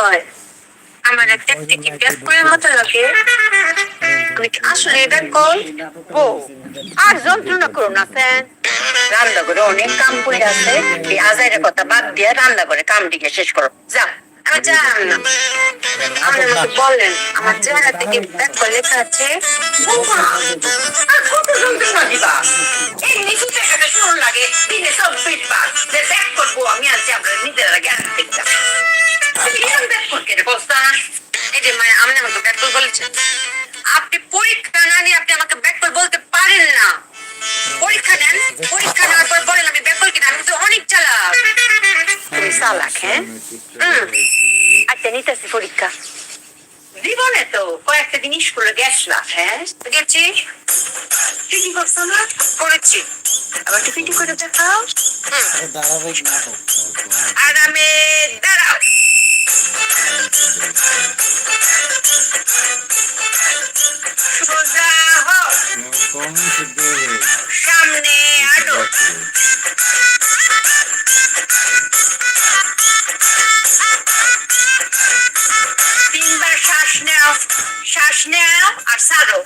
কয় আমার একটা ব্যাক করে মতো লাগে। আসলে ব্যাক কল ও আর যন্ত্রণা করো না, ফ্যান। রান্না করে অনেক কাম করে আছে। এই আজাইরের কথা বাদ দিয়ে রান্না করে কাম দিকে শেষ করো। যা আমার আর লাগে, দিনে করব আমি আছি আমরা নিজেরা জ্ঞান দেখতাম কিরম করকে রে এই যে মানে আপনি আমাকে ব্যাক কল বলেছেন আপনি পরীক্ষা না নিয়ে আপনি আমাকে ব্যাক কল বলতে পারেন না পরীক্ষা নেন পরীক্ষা নেওয়ার পর বলেন আমি ব্যাক কল কিনা আমি তো অনেক চালাক তুমি চালাক হ্যাঁ আচ্ছা নিতেছি পরীক্ষা জীবনে তো কয়েকটা দিন স্কুলে গেছিলাম হ্যাঁ গেছি টিকি করছ না করেছি আবার টিফিনটি করে দেখাও হুম দাঁড়াও। সামনে আলো তিনবার শ্বাস নাও আর ছাড়ো।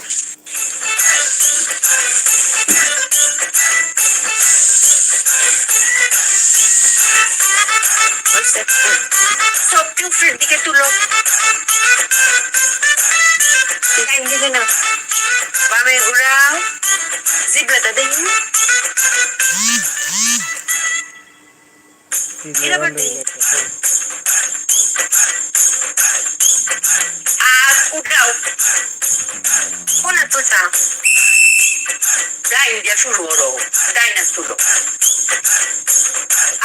ডাইন দিয়া শুরু করো ডাইনা তুলো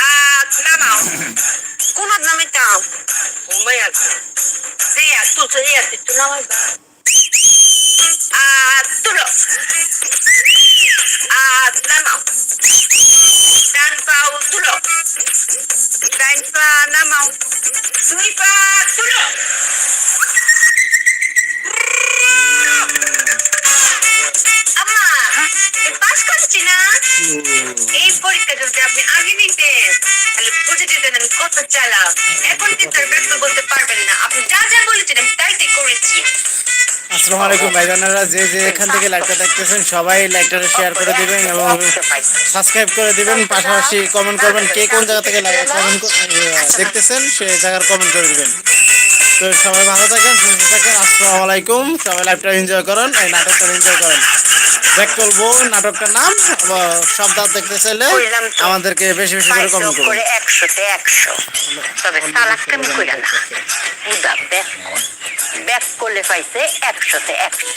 আর নামাও কোন নামে তাও মুম্বাই আছে সেই আর তুলছো এই আর তুই নামাই আর তুলো আর নামাও ডান পাও তুলো ডাইন পা নামাও পাস করছি না। এই পরীক্ষা যদি আপনি আগে নিতেন তাহলে বুঝে যেতেন আমি কত চালাক। এখন কিন্তু ব্যর্থ বলতে পারবেন না। আপনি যা যা বলেছেন, আমি তাই করেছি। আসসালামু আলাইকুম ভাইজানেরা যে যে এখান থেকে লাইভটা দেখতেছেন, সবাই লাইভটা শেয়ার করে দিবেন এবং সাবস্ক্রাইব করে দিবেন। পাশাপাশি কমেন্ট করবেন কে কোন জায়গা থেকে কমেন্ট দেখতেছেন সেই জায়গার কমেন্ট করে দিবেন। তো সবাই ভালো থাকেন, সুস্থ থাকেন, আসসালামু আলাইকুম। সবাই লাইভটা এনজয় করেন, এই নাটকটা এনজয় করেন। দেখ করব নাটকটার নাম শব্দ দেখতে চাইলে আমাদেরকে বেশি বেশি করে কমেন্ট করবেন একশোতে একশো। তবে না উদা ব্যাক। ব্যাক করলে পাইছে একশোতে একশো।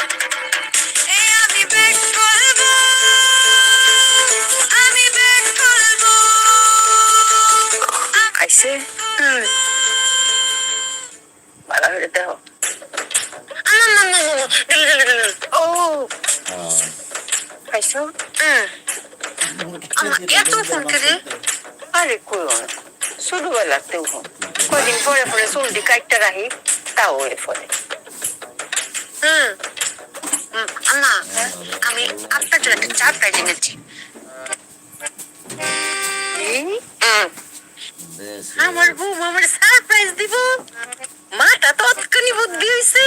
কাটতে রাখি তাও ওই ফলে হুম। আম্মা আমি আপনার জন্য একটা চা প্রাইজ এনেছি। আমার বউ আমার সারপ্রাইজ দিব। মাটা তৎক্ষণি বুদ্ধি হয়েছে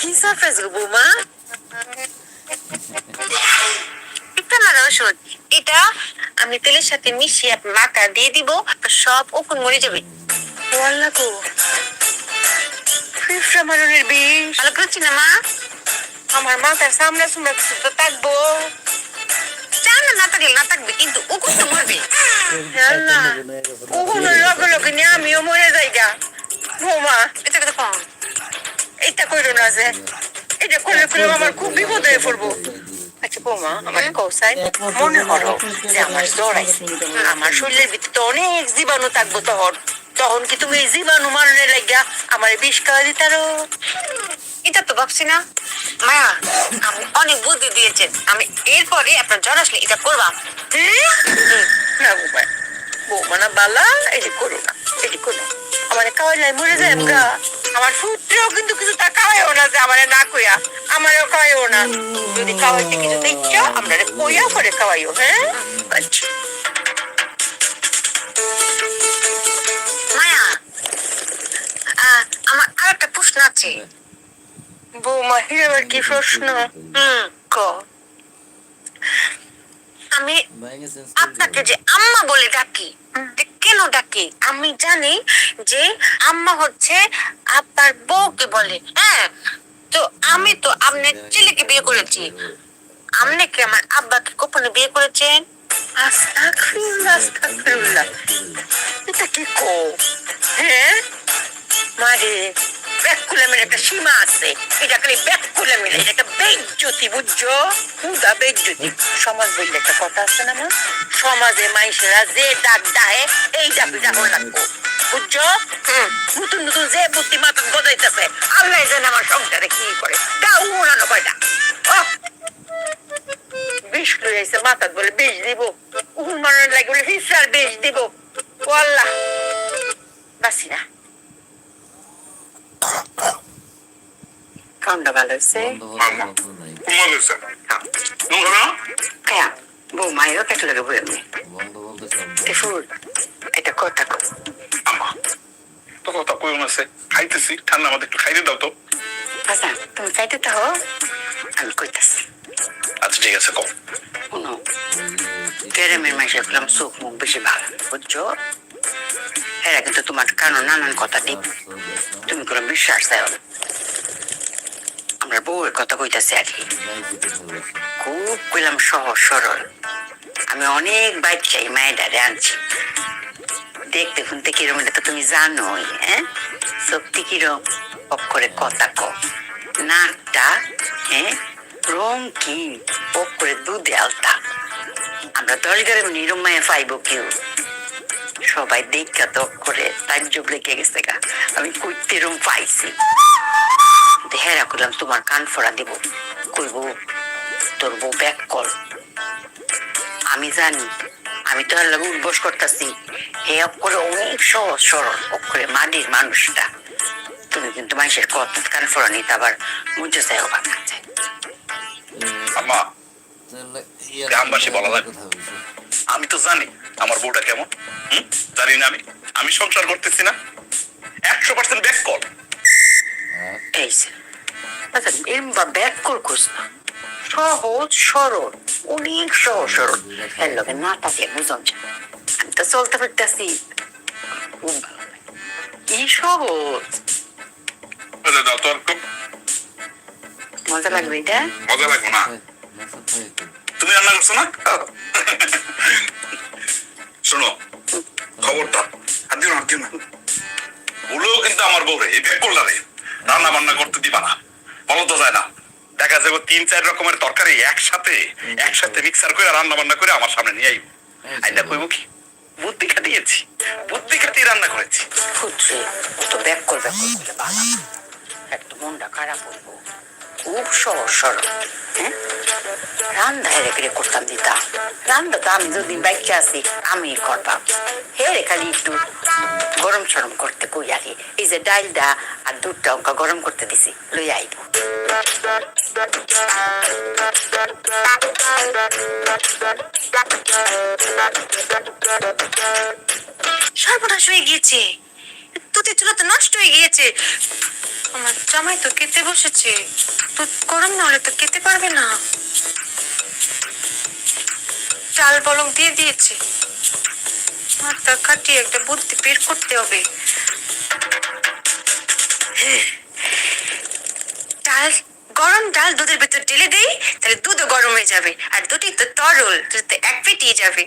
কি সারপ্রাইজ গো বৌমা? এটা না রসুন এটা আমি তেলের সাথে মিশিয়ে মাথা দিয়ে দিব সব ওপেন মরে যাবে। ওয়াল্লা গো ফিফরা মারনের বিষ। ভালো করছি না মা? আমার মাথার সামনে সুমনে তো থাকব। জানা না থাকলে না থাকবে কিন্তু ওকুন তো মরবে। আল্লাহ ওকুনের লগে লগে নিয়ে আমিও মরে যাই গা। বৌমা এটা কথা কম এটা কইরো না যে এটা করলে করলে আমার খুব বিপদ হয়ে পড়ব। আচ্ছা বৌমা আমার কৌসাই মনে করো যে আমার জ্বর আমার শরীরের ভিতরে অনেক জীবাণু থাকব তখন। তখন কি তুমি জীবাণু মারণের লাগিয়া আমার বিষ খাওয়া দিতারো এটা তো ভাবছি না। মায়া আমি অনেক বুদ্ধি দিয়েছেন। আমি এরপরে আপনার জ্বর আসলে এটা করবাম। হুম, না বৌমা বৌমা না বালা এটি করো না এটি করো। আমার খাওয়াইলে মরে যায় গা। আমার সূত্রেও কিন্তু কিছু তা খাওয়াইও না যে আমার না কইয়া আমারও খাওয়াইও না। যদি খাওয়াইতে কিছু দেখছ আমরা কইয়া করে খাওয়াইও হ্যাঁ? আচ্ছা। বৌমা হিরাবার কি প্রশ্ন? হুম ক। আমি আপনাকে যে আম্মা বলে ডাকি কেন ডাকি? আমি জানি যে আম্মা হচ্ছে আপনার বউকে বলে হ্যাঁ? তো আমি তো আপনার ছেলেকে বিয়ে করেছি। আপনি কি আমার আব্বাকে গোপনে বিয়ে করেছেন? এটা কি কো? হ্যাঁ? মারে। ব্যাকুলামের একটা সীমা আছে। এটা খালি ব্যাকুলামের এটা একটা বেজ্জতি, বুঝছ? হুদা বেজ্জতি। সমাজ বললে একটা কথা আছে না মা? সমাজে মানুষেরা যে ডাক ডাহে এই ডাকি ডাকন লাগবো। বুঝছ? নতুন নতুন যে বুদ্ধি মাথা গজাইতেছে আল্লাহ জানে আমার সংসারে কি করে? দাও উড়ানো কয়টা! বিষ লই আইছে মাথাত বলে বিষ দিব। উহুন মারার লাগে বলে হিসার বিষ দিব। ও আল্লাহ। বাসি না। কুমার হয়েছে নোংরা কায়া বউ মায়েরও পেট লাগে বই এমনি ফুল এটা কথা কো আমা তো কথা কই আছে খাইতেছি ঠান্ডা আমাদের একটু খাইতে দাও তো আচ্ছা তুমি চাইতে তো আমি কইতাছি আচ্ছা ঠিক আছে কম শুনো গ্রামের মাসে ফেলাম চোখ মুখ বেশি ভালো বুঝছ এরা কিন্তু তোমার কানো নানান কথা দিব তুমি কোনো বিশ্বাস না আমরা বউয়ের কথা কইতাছি আর কি খুব কইলাম সহজ সরল আমি অনেক বাচ্চাই মায়েরারে আনছি দেখতে শুনতে কিরম এটা তো তুমি জানোই হ্যাঁ সত্যি কিরম পপ করে কথা ক নাকটা হ্যাঁ রং কি পপ করে দুধে আলতা আমরা দশ গ্রাম নিরম মায়ে পাইব কেউ সবাই দেখা তো করে তাজ্জব লেগে গেছে গা। আমি কইতে রুম পাইছি। হেরা করলাম তোমার কান ফোড়া দিব। কইব তোর বউ ব্যাক কর। আমি জানি আমি তো আর লাগে উদ্বোস করতেছি। হে অক্ষরে অনেক সহজ সরল অক্ষরে মাটির মানুষটা। তুমি কিন্তু মানুষের কথা কান ফোড়া নিতে আবার মুজো আম্মা গ্রামবাসী বলা লাগে। আমি তো জানি আমার বউটা কেমন? হুম? জানি না আমি। আমি সংসার করতেছি না। একশো পার্সেন্ট ব্যাক কল ব্যাক না। সহজ সরল অনেক সহজ সরল। এর লগে বুঝন আমি তো চলতে পারতেছি। খুব ভালো কি সহজ? দাও তো আর মজা লাগবে এটা? মজা লাগবে না। তুমি রান্না করছ না? শোনো খবরদার আর দিও না দিও না। ভুলেও কিন্তু আমার বউরে এই ব্যাক করলারে রান্না বান্না করতে দিবা না। বলো তো যায় না। দেখা যাবে তিন চার রকমের তরকারি একসাথে একসাথে মিক্সার করে রান্না বান্না করে আমার সামনে নিয়ে আইব। আইনা কইব কি? বুদ্ধি খাটিয়েছি। বুদ্ধি খাটিয়ে রান্না করেছি। ফুটছে তো ব্যাক কর ব্যাক কর বলে ভালো একটু মনটা খারাপ হইব। খুব সরল। হ্যাঁ? রান্না হেরে করতাম দিতাম রান্না তো আমি বাইকে আছি, আমি করতাম। হেরে খালি একটু গরম সরম করতে কই এই যে আর দুধটা অঙ্কা গরম করতে দিছি, লই সর্বনাশ হয়ে গিয়েছে। তো নষ্ট হয়ে গিয়েছে। আমার জামাই তো কেটে বসেছে। দুধ গরম না হলে তো খেতে পারবে না। চাল বলক দিয়ে দিয়েছে। মাথা কাটিয়ে একটা বুদ্ধি বের করতে হবে। ডাল গরম ডাল দুধের ভিতর ঢেলে দেই, তাহলে দুধও গরম হয়ে যাবে। আর দুটি তো তরল, দুধ তো এক পেটিয়ে যাবে।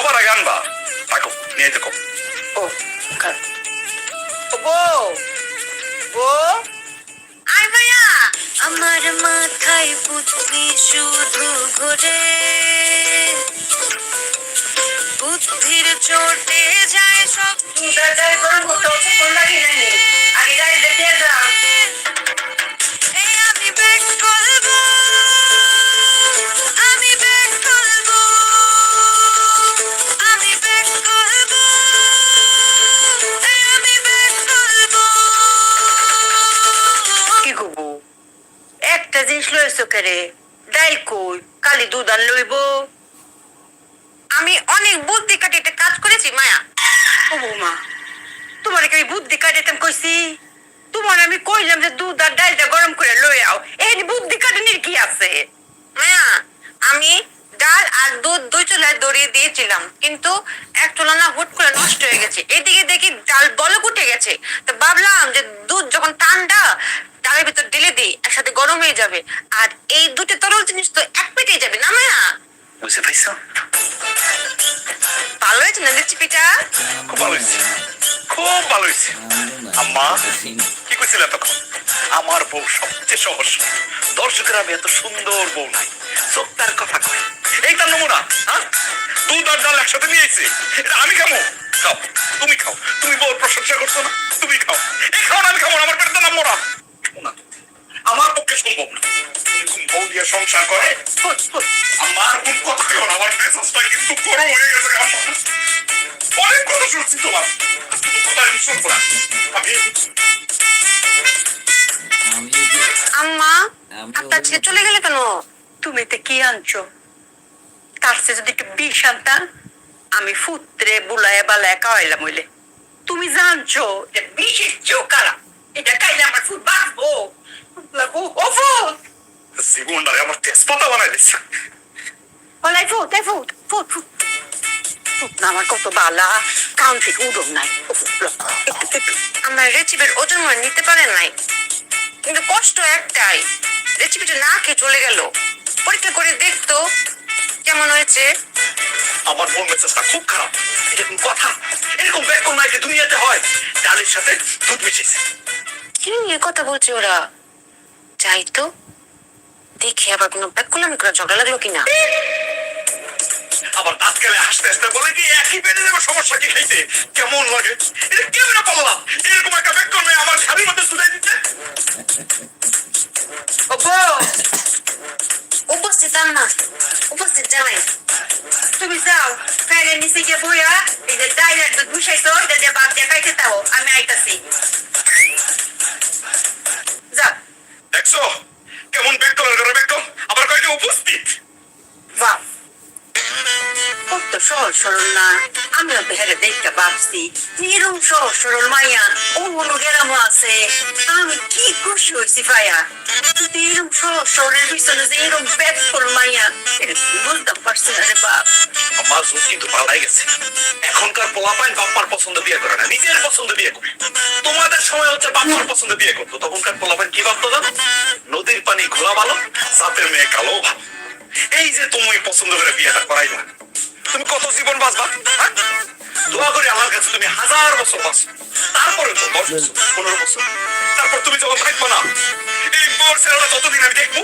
সবার আগে আনবা। থাকো নিয়ে দেখো ও ও বউ বউ আয় ভাইয়া। আমার মাথায় বুদ্ধি শুধু ঘোরে। বুদ্ধির চোটে যায় সব যায় গরম করতে হচ্ছে কোন লাগি নাই আগে যাই দেখে যাও এই আমি ব্যাক রইছো কেরে কই? কালি দুধ আর লইব। আমি অনেক বুদ্ধি কাটিতে কাজ করেছি, মায়া। ও বৌমা, তোমার আমি বুদ্ধি কাটাইতাম কইছি? তোমার আমি কইলাম যে দুধ আর ডালটা গরম করে লই আও। এই বুদ্ধি কাটানির কি আছে? মায়া, আমি ডাল আর দুধ দুই চুলায় দড়িয়ে দিয়েছিলাম, কিন্তু এক চুলা না হুট করে নষ্ট হয়ে গেছে। এদিকে দেখি ডাল বলক উঠে গেছে। তো ভাবলাম যে দুধ যখন ঠান্ডা ডালের ভিতর ঢেলে দিই একসাথে গরম হয়ে যাবে। আর এই দুটো তরল জিনিস তো এক পেটে যাবে না মায়া? বুঝতে ভালো হয়েছে না রেসিপিটা খুব ভালো হয়েছে। খুব ভালো হয়েছে। আম্মা কি তখন আমার বউ সবচেয়ে সহজ দর্শকের আমি এত সুন্দর বউ নাই। চোখ তার কথা কয়। এই তার নমুনা হ্যাঁ? দুধ আর ডাল একসাথে নিয়ে এসে এটা আমি খাব। খাও। তুমি খাও। তুমি বউর প্রশংসা করছ না? তুমি খাও। এই খাও না আমি খাব আমার পেটটা না মোরা। না। আমার পক্ষে সম্ভব না। এরকম বউ দিয়ে সংসার করে। আমার কোন কথা কেউ আমার মেজাজটা কিন্তু গরম হয়ে গেছে আম্মা। অনেক কথা শুনছি তোমার। কথা আমি শুনব না আমি আম্মা আপনার ছেলে চলে গেলে কেন? তুমি তো কি আনছো? তার চেয়ে যদি একটু বিষ আনতাম আমি ফুত্রে বুলায় বালায় খাওয়াইলাম হইলে। তুমি জানছো যে বিষের চেয়েও কারা এটা খাইলে আমার ফুট বাঁচবো ও ফুট জীবনটারে আমার তেজপাতা বানাই দিচ্ছে বলাই ফুট এই ফুট ফুট ফুট আমার কত বালা কাউন থেকে উড়ম নাই আমার রেসিপির ওজন নিতে পারেন নাই কিন্তু কষ্ট একটাই রেসিপিটা না খেয়ে চলে গেল পরীক্ষা করে দেখতো কেমন হয়েছে আমার মন মেজাজটা খুব খারাপ এরকম কথা, এরকম ব্যাকরণ নাই যে দুনিয়াতে হয়। ডালের সাথে দুধ মিশিয়েছে। কি নিয়ে কথা বলছে ওরা? যাই তো। দেখি আবার কোনো ব্যাকুলামি করে ঝগড়া লাগল কিনা? আবার দাঁত গেলে হাসতে হাসতে বলে কি একই বেড়ে দেবে সমস্যা কি খাইতে? কেমন লাগে? এটা কেমন পারলাম এরকম একটা ব্যাকরণ নেই আমার শাড়ির মধ্যে দিচ্ছে ওগো উপস্থিত আম্মা উপস্থিত জামাই। তুমি যাও ফ্যানের নিচে গিয়ে বইয়া এই যে ডাইরেক্ট দুধ বসাইছো এটা দিয়ে বাদ দিয়ে খাইতে তাও আমি আইতাছি। কেমন ব্যাকরণ করে ব্যাকরণ আবার কয়েকটা উপস্থিত? বাহ। কত সহজ সরল না। হেরে দেখতে ভাবছি এরকম সরল মাইয়া ও মনো আছে। আমি কি খুশি হয়েছি ভাইয়া। কিন্তু সরলের পিছনে যে এরকম ব্যাগ করল মাইয়া বুঝতে পারছি না রে বাপ। আমার যুগ কিন্তু পাল্টাই গেছে। এখনকার পোলাপাইন বাপ্পার পছন্দ বিয়ে করে না, নিজের পছন্দ বিয়ে করে। তোমাদের সময় হচ্ছে বাপ্পার পছন্দ বিয়ে করতো। তখনকার পোলাপাইন কি ভাবতো জানো? নদীর পানি ঘোলা ভালো, সাপের মেয়ে কালো ভালো। এই যে তুমি পছন্দ করে বিয়েটা করাইলা। তুমি কত জীবন বাঁচবা হ্যাঁ? দোয়া করি আল্লাহর কাছে তুমি হাজার বছর বাঁচো। তারপরে তো দশ বছর পনেরো বছর। তারপর তুমি যখন থাকব না এই বর ছেলেটা ততদিন আমি দেখব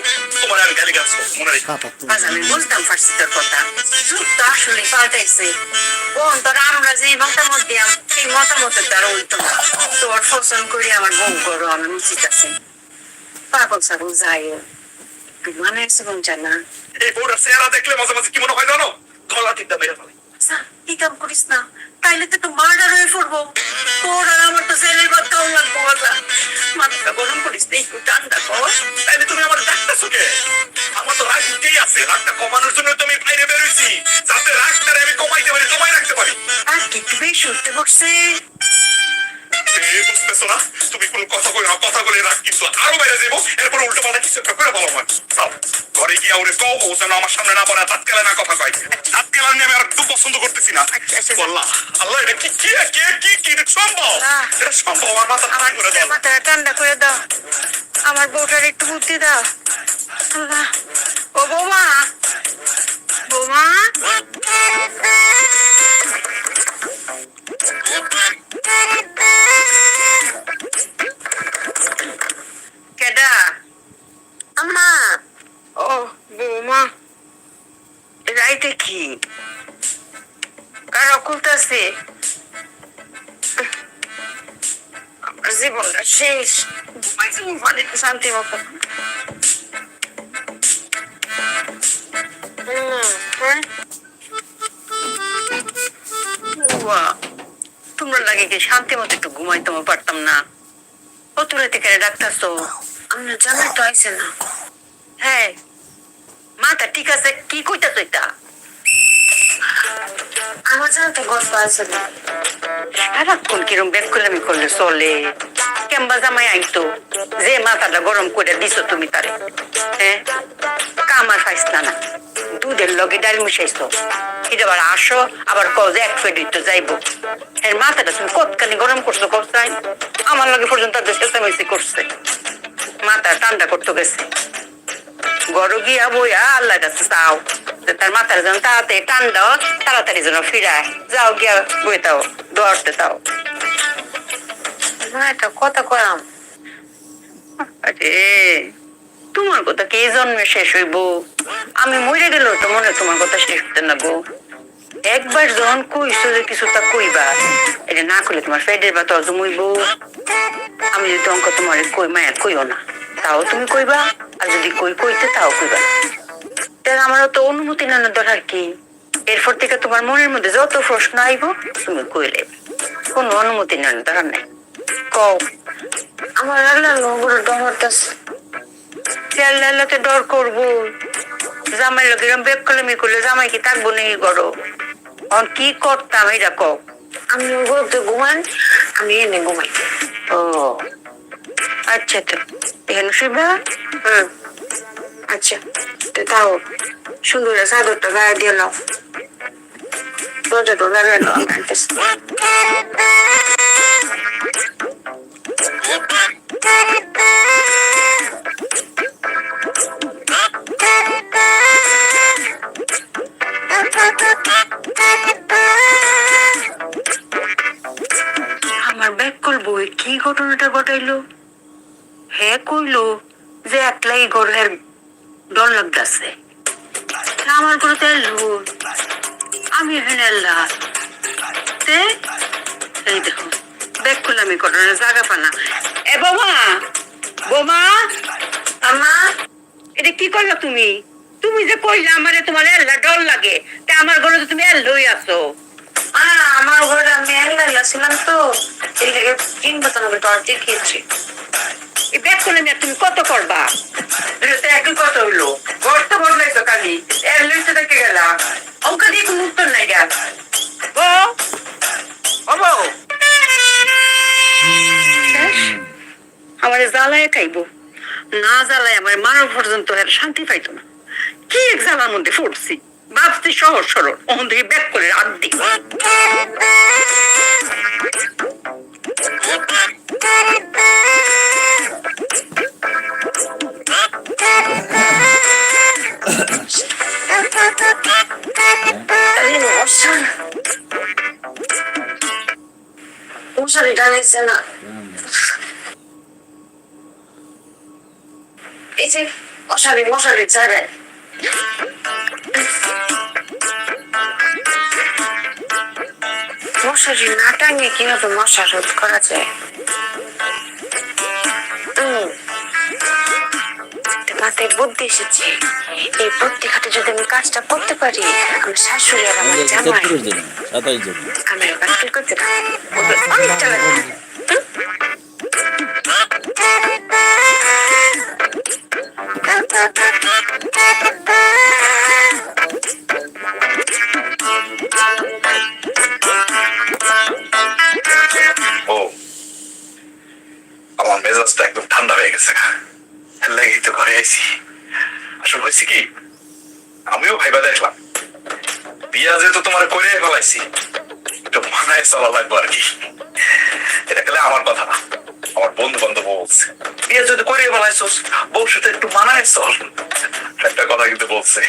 তোমার আমি গালি গাছ মনে রেখো। আজ আমি বুঝতাম কথা। যুগ তো আসলে পাল্টাইছে। বোন তোর আমরা যে মতামত দিয়াম সেই মতামতের দ্বারা উল্টো তোর ফসল করি আমার বউ করো আমি উচিত আছে। পাগল সাগল যাই মানে জীবন জানা এই চেহারা দেখলে মাঝে মাঝে কি মনে হয় জানো? গলা মেরে ফেলে। কি কাম করিস না? তাইলে তো একটু মার্ডার হয়ে পড়ব। তোর আর আমার তো বাদ কাউ লাগবো মাথাটা মাথা গরম করিস না একটু ঠান্ডা কর। তাইলে তুমি আমার ডাক্তার কে? আমার তো রাগ উঠেই আছে। রাগটা কমানোর জন্য তুমি আমি বাইরে বেরোইছি। যাতে রাগটা আমি কমাইতে পারি কমাই রাখতে পারি। আর কি বেশি উঠতে বসছে। বুঝতেছো না? তুমি কোনো কথা কই না কথা বলে রাগ কিন্তু আরও বেড়ে যাব এরপর উল্টো পাল্টা কিছু একটা করে বলো আমার ঘরে গিয়ে ওরে কও ও যেন আমার সামনে না পড়ে দাঁত না কথা কয়। দাঁত আমি আর একদম পছন্দ করতেছি না। আচ্ছা। বললা আল্লাহ এটা কি কি কি কি কি এটা সম্ভব? এটা সম্ভব আমার মাথা ঠান্ডা করে দাও। মাথাটা ঠান্ডা করে দাও। আমার বউটার একটু বুদ্ধি দাও। আল্লাহ। ও বৌমা। বৌমা। কেডা আম্মা ও বৌমা রাইতে কি কারও খুলতেছে আমার জীবনটা শেষ ঘুমাইছি মানে শান্তি মতো হুম, হ্যাঁ? উয়া, তোমরা লাগে কি শান্তি মতো একটু ঘুমাইতে পারতাম না। রাতে কেন তো আমরা জানাই তো আইসে না। হ্যাঁ। মাথা ঠিক আছে কি কইতাছ এটা? আমার জানা তো গল্প আছে না। সারাক্ষণ কিরম ব্যাগ করলে আমি করলে চলে? কেম্বা জামাই আইতো যে মাথাটা গরম করে দিছো তুমি তারে। হ্যাঁ? কামার ফাইস না না। দুধের লগে ডাল মিশাইছো। এটা আবার আসো আবার কও যে এক ফেট তো যাইবো। এর মাথাটা তুমি কতখানি গরম করছ কসাই আমার লগে পর্যন্ত তাদের চেঁচামেচি করছে। মাথা ঠান্ডা করতে গেছে। গরু গিয়া বইয়া আল্লাহ কাছে চাও যে তার মাথার যেন তাড়াতাড়ি ঠান্ডা তাড়াতাড়ি যেন ফিরায়। যাও গিয়া বই তাও দোয়ারতে তাও না একটা কথা করাম আরে। তোমার কথা কি জন্মে শেষ হইব? আমি মরে গেলেও তো মনে তোমার কথা শেষ হতে না গো। একবার যখন কইছো যে কিছু তা কইবা, এটা না করলে তোমার পেটের বা তত মুইব আমি যদি অঙ্ক তোমার কই, মায়া কইও না। তাও তুমি কইবা, আর যদি কই কইতে তাও কইবা তাহলে আমারও তো অনুমতি নেওয়ার দরকার কি? এরপর থেকে তোমার মনের মধ্যে যত প্রশ্ন আইব, তুমি কইলে। কোনো অনুমতি নেওয়ার দরকার নাই। কও, আমার আল্লাহ নবুর ডহরতাছে আল্লাহকে ডর করব। জামাই লোক এরকম বেক করলে মি করলে জামাই কি থাকব নাকি করো অন কি করতাম এটা কও? আমি বলতে ঘুমান আমি এনে ঘুমাই। ও আচ্ছা তো এখানে শুইবা? হুম আচ্ছা তো তাও সুন্দর চাদরটা গায়ে দিয়ে নাও। দরজাটা গায়ে নাও আমি ঘটাইলো হ্যাঁ কইলো যে একলাই ঘরের ডর লাগতেছে। আমার ঘরে তো এলো আমি তে, এই দেখো ঘটনা জাগা পানা এ বোমা বোমা আমা এটা কি করল তুমি? তুমি যে কইলে আমারে তোমার এল্লা ডর লাগে, তা আমার তো তুমি এল্লই আছো। আমার ঘরে আমি ছিলাম তো এই লেগে আমি এই নিয়ে তুমি কত করবা এটা একই কত হইল ঘর তো বদলাইছো খালি এর লইতে দেখে গেলাম অঙ্ক দিয়ে কোনো উত্তর নাই গা ও ও আমার জ্বালায় খাইবো না জ্বালায় আমার মানব পর্যন্ত শান্তি পাইতো না কি এক জ্বালার মধ্যে পড়ছি ভাবছি সহজ সরল। ওখান থেকে ব্যাক করে রাত দিই এই মশার মশারি টানাইছে না। এই যে মশারি না টাঙিয়ে কীভাবে মশা রোধ করা যায়। মাথায় বুদ্ধি এসেছে। এই বুদ্ধি খাটে যদি আমি কাজটা করতে পারি আমার শাশুড়ি আর আমার জামাই তেত্রিশ দিন সাতাইশ দিন আমি বাতিল করতে না অনেক অনেকটা বিয়া যেহেতু তোমার করে ফেলাইছি। মানায় চলা আর কি। এটা গেলে আমার কথা। না আমার বন্ধু বান্ধব বলছে। বিয়ে যদি করে ফেলাইছোস বউর সাথে একটু মানায় চল। একটা কথা কিন্তু বলছে।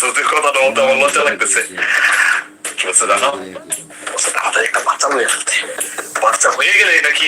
যদি কথাটা বলতে আমার লজ্জা লাগতেছে। কি বলছে জানো? তাড়াতাড়ি একটা বাচ্চা হয়ে ফেলতে। বাচ্চা হয়ে গেলে নাকি